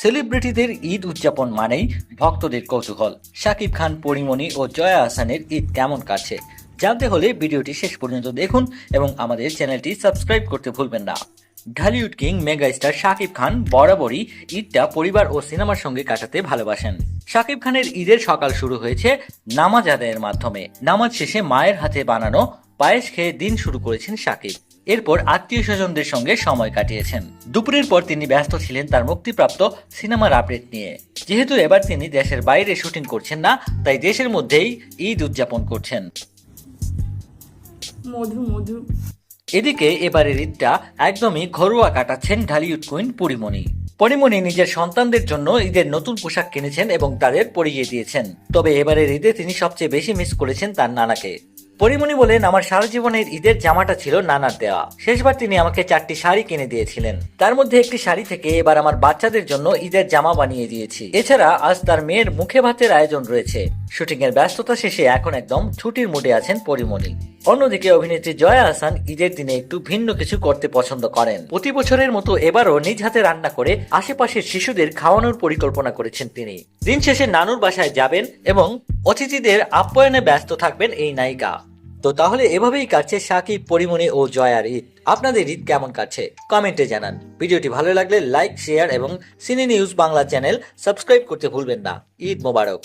সেলিব্রিটিদের ঈদ উদযাপন মানেই ভক্তদের কৌতূহল। শাকিব খান, পরিমণি ও জয়া আহসানের ঈদ কেমন কাটছে? জানতে হলে ভিডিওটি শেষ পর্যন্ত দেখুন এবং আমাদের চ্যানেলটি সাবস্ক্রাইব করতে ভুলবেন না। Dhallywood king mega star Shakib Khan বরাবরই ঈদটা পরিবার ও সিনেমার সঙ্গে কাটাতে ভালোবাসেন। শাকিব খানের ঈদের সকাল শুরু হয়েছে নামাজ আদায়ের মাধ্যমে। নামাজ শেষে মায়ের হাতে বানানো পায়েস খেয়ে দিন শুরু করেছেন শাকিব। এরপর আত্মীয় স্বজনদের সঙ্গে সময় কাটিয়েছেন। দুপুরের পর তিনি ব্যস্ত ছিলেন তার মুক্তিপ্রাপ্ত সিনেমার আপডেট নিয়ে। যেহেতু এবার তিনি দেশের বাইরে শুটিং করছেন না তাই দেশের মধ্যেই ঈদ উদযাপন করছেন। মধু মধু। এদিকে এবারের ঈদটা একদমই ঘরোয়া কাটাচ্ছেন ঢালিউড কুইন পরিমণি। পরিমণি নিজের সন্তানদের জন্য ঈদের নতুন পোশাক কিনেছেন এবং তাদের পরিয়ে দিয়েছেন। তবে এবারের ঈদে তিনি সবচেয়ে বেশি মিস করেছেন তার নানাকে। পরিমণি বলেন, আমার সারা জীবনের ঈদের জামাটা ছিল নানার দেওয়া। শেষবার তিনি আমাকে চারটি শাড়ি কিনে দিয়েছিলেন। তার মধ্যে একটি শাড়ি থেকে এবার আমার বাচ্চাদের জন্য ঈদের জামা বানিয়ে দিয়েছি। এছাড়া আজ তার মেয়ের মুখে ভাতের আয়োজন রয়েছে। শুটিং এর ব্যস্ততা শেষে এখন একদম ছুটির মুডে আছেন পরিমণি। অন্যদিকে অভিনেত্রী জয়া আহসান ঈদের দিনে একটু ভিন্ন কিছু করতে পছন্দ করেন। প্রতি বছরের মতো এবারও নিজ হাতে রান্না করে আশেপাশের শিশুদের খাওয়ানোর পরিকল্পনা করেছেন তিনি। দিন শেষে নানুর বাসায় যাবেন এবং অতিথিদের আপ্যায়নে ব্যস্ত থাকবেন এই নায়িকা। তো তাহলে এভাবেই কাটছে সাকিব, পরিমণি ও জয়ার ঈদ। আপনাদের ঈদ কেমন কাটছে? কমেন্টে জানান। ভিডিওটি ভালো লাগলে লাইক, শেয়ার এবং সিনে নিউজ বাংলা চ্যানেল সাবস্ক্রাইব করতে ভুলবেন না। ঈদ মোবারক।